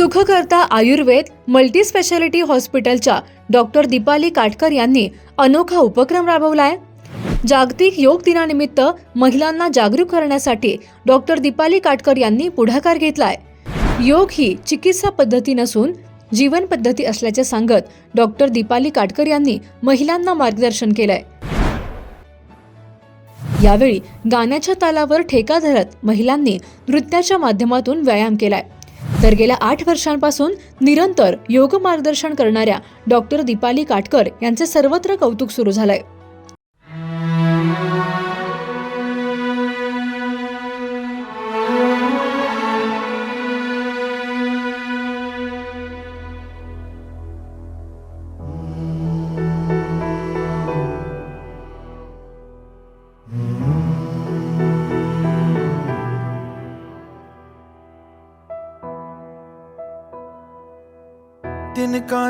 Sukhkarta Ayurved multi speciality हॉस्पिटलच्या doctor Deepali Katkar यांनी अनोखा उपक्रम राबवलाय. जागतिक योग दिनानिमित्त महिलांना जागरूक करण्यासाठी डॉक्टर दीपाली काटकर यांनी पुढाकार घेतलाय. योग ही चिकित्सा पद्धती नसून जीवन पद्धती असल्याचे सांगत डॉक्टर दीपाली काटकर यांनी महिलांना मार्गदर्शन केलंय. यावेळी गाण्याच्या तालावर ठेका धरत महिलांनी नृत्याच्या माध्यमातून व्यायाम केलाय. तर गेल्या आठ वर्षांपासून निरंतर योग मार्गदर्शन करणाऱ्या डॉक्टर दीपाली काटकर यांचे सर्वत्र कौतुक सुरू झालंय.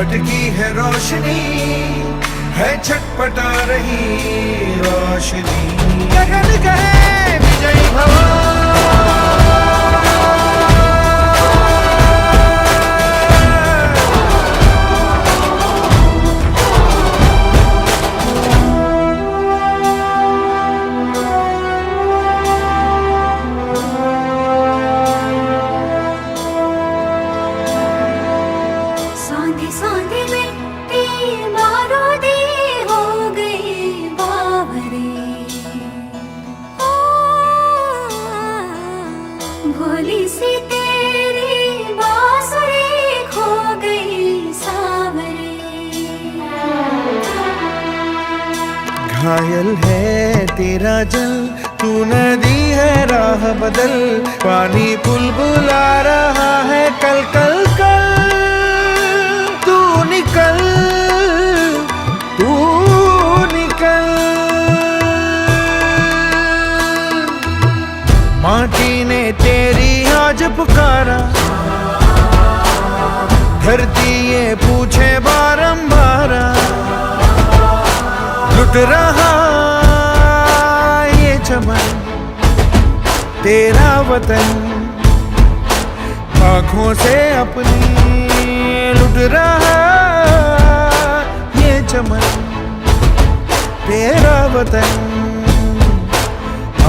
भटकी है रोशनी है छटपटा रही रोशनी। गगन गए विजयी भव घायल है तेरा जल। तू नदी है, राह बदल। पानी बुलबुला रहा है, कल कल कल। तू निकल तू निकल। माटी ने तेरी आज पुकारा। धरती ये पूछे बारंबार आबाद रहा ये चमन तेरा वतन। आँखों से अपनी लुट रहा ये चमन तेरा वतन।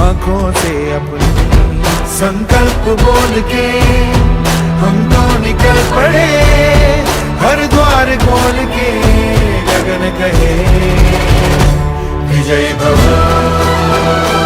आँखों से अपनी संकल्प बोल के हम तो निकल पड़े हर द्वार खोल के। गगन कहे विजय भवा।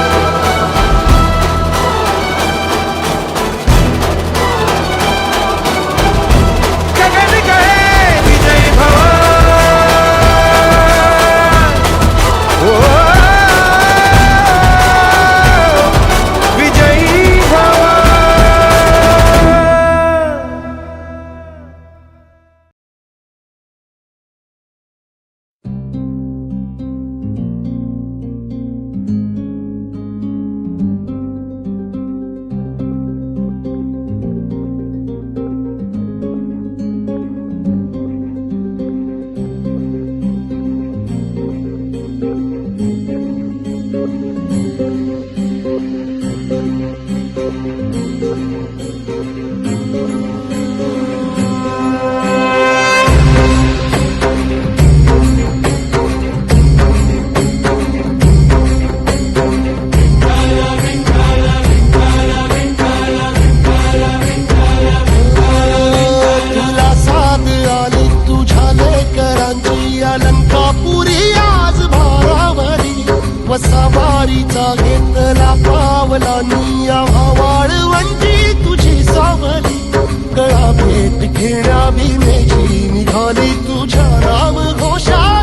सीमेची निघाली तुझ्या नाम घोषा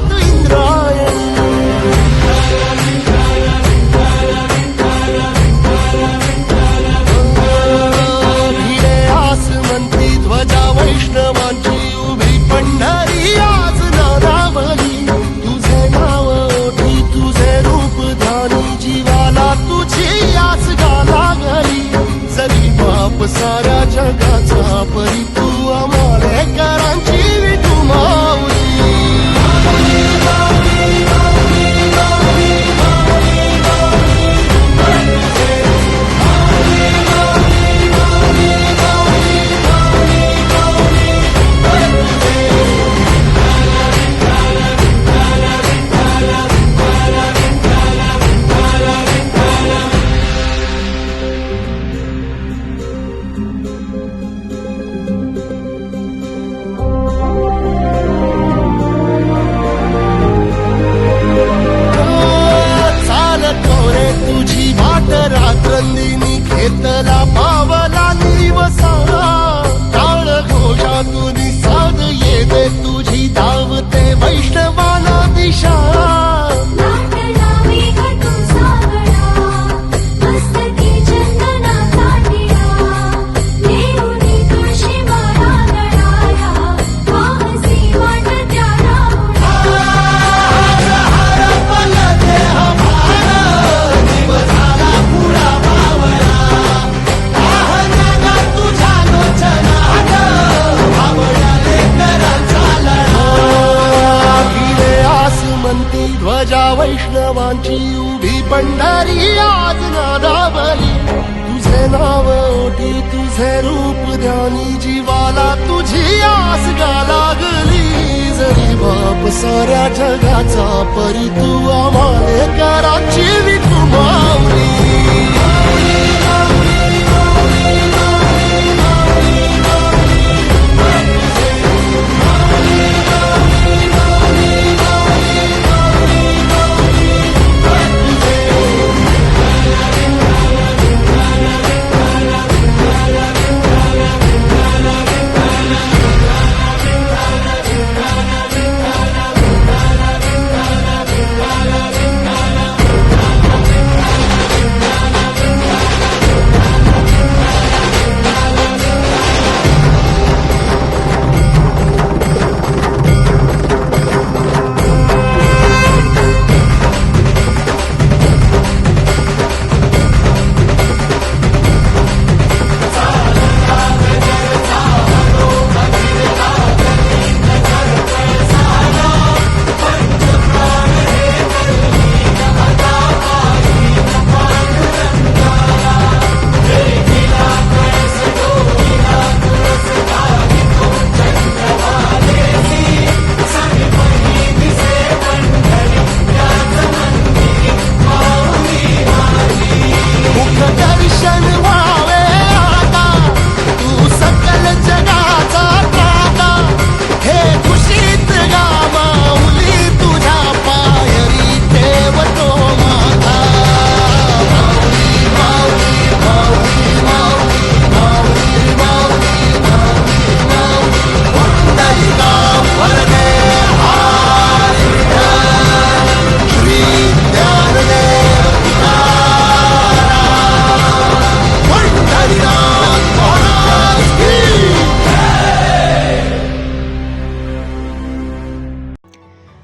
साऱ्या जगाचा परी तू आम्हाला कराची विकू मावली.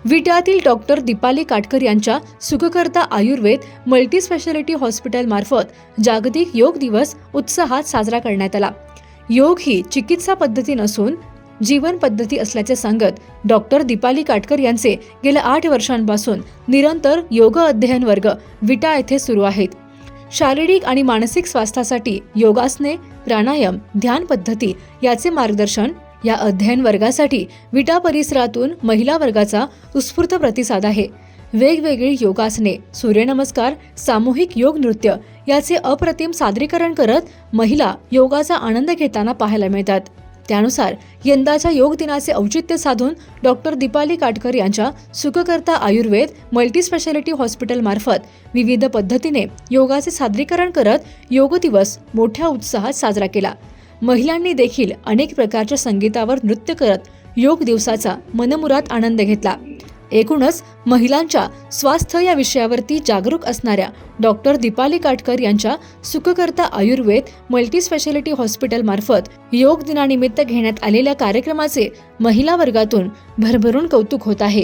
विटातील डॉक्टर दीपाली काटकर यांच्या सुखकर्ता आयुर्वेद मल्टी स्पेशालिटी हॉस्पिटलमार्फत जागतिक योग दिवस उत्साहात साजरा करण्यात आला. योग ही चिकित्सा पद्धती नसून जीवन पद्धती असल्याचे सांगत डॉक्टर दीपाली काटकर यांचे गेल्या आठ वर्षांपासून निरंतर योग अध्ययन वर्ग विटा येथे सुरू आहेत. शारीरिक आणि मानसिक स्वास्थ्यासाठी योगासने प्राणायाम ध्यान पद्धती याचे मार्गदर्शन या अध्ययन वर्गासाठी विटा परिसरातून महिला वर्गाचा उत्स्फूर्त प्रतिसाद आहे. वेगवेगळी योगासने सूर्यनमस्कार सामूहिक योग नृत्य याचे अप्रतिम सादरीकरण करत महिला योगाचा आनंद घेताना पाहायला मिळतात. त्यानुसार यंदाच्या योग दिनाचे औचित्य साधून डॉक्टर दीपाली काटकर यांच्या सुखकर्ता आयुर्वेद मल्टी स्पेशालिटी हॉस्पिटलमार्फत विविध पद्धतीने योगाचे सादरीकरण करत योग दिवस मोठ्या उत्साहात साजरा केला. महिलांनी देखील अनेक प्रकारच्या संगीतावर नृत्य करत योग दिवसाचा मनमुरात आनंद घेतला. एकूणच महिलांच्या स्वास्थ्य या विषयावरती जागरूक असणाऱ्या डॉक्टर दीपाली काटकर यांच्या सुखकर्ता आयुर्वेद मल्टी स्पेशालिटी हॉस्पिटलमार्फत योग दिनानिमित्त घेण्यात आलेल्या कार्यक्रमाचे महिला वर्गातून भरभरून कौतुक होत आहे.